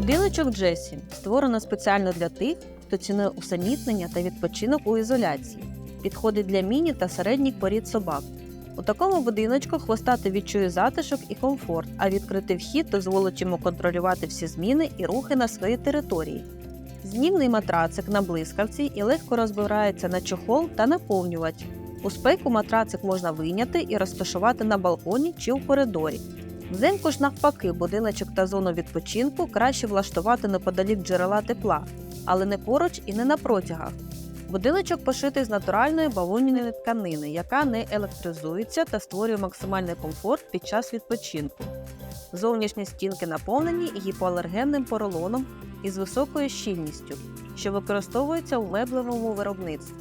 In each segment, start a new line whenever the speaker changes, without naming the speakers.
Будиночок Джесі створено спеціально для тих, хто цінує усамітнення та відпочинок у ізоляції. Підходить для міні та середніх порід собак. У такому будиночку хвостати відчує затишок і комфорт, а відкритий вхід дозволить йому контролювати всі зміни і рухи на своїй території. Знімний матрацик на блискавці і легко розбирається на чохол та наповнювач. У спеку матрацик можна вийняти і розташувати на балконі чи у коридорі. Взимку ж навпаки, будиночок та зону відпочинку краще влаштувати неподалік джерела тепла, але не поруч і не на протягах. Будиночок пошитий з натуральної бавовняної тканини, яка не електризується та створює максимальний комфорт під час відпочинку. Зовнішні стінки наповнені гіпоалергенним поролоном із високою щільністю, що використовується у меблевому виробництві.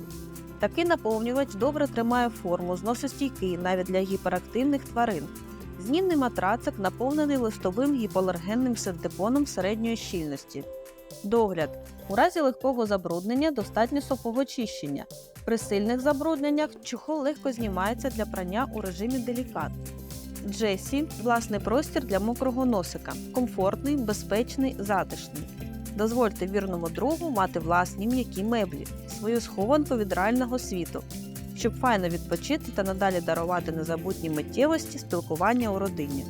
Такий наповнювач добре тримає форму, зносостійкий навіть для гіперактивних тварин. Знімний матрацик наповнений листовим гіпоалергенним синтепоном середньої щільності. Догляд. У разі легкого забруднення достатньо сухого чищення. При сильних забрудненнях чохол легко знімається для прання у режимі делікат. Джесі власний простір для мокрого носика. Комфортний, безпечний, затишний. Дозвольте вірному другу мати власні м'які меблі, свою схованку від реального світу, щоб файно відпочити та надалі дарувати незабутні миттєвості спілкування у родині.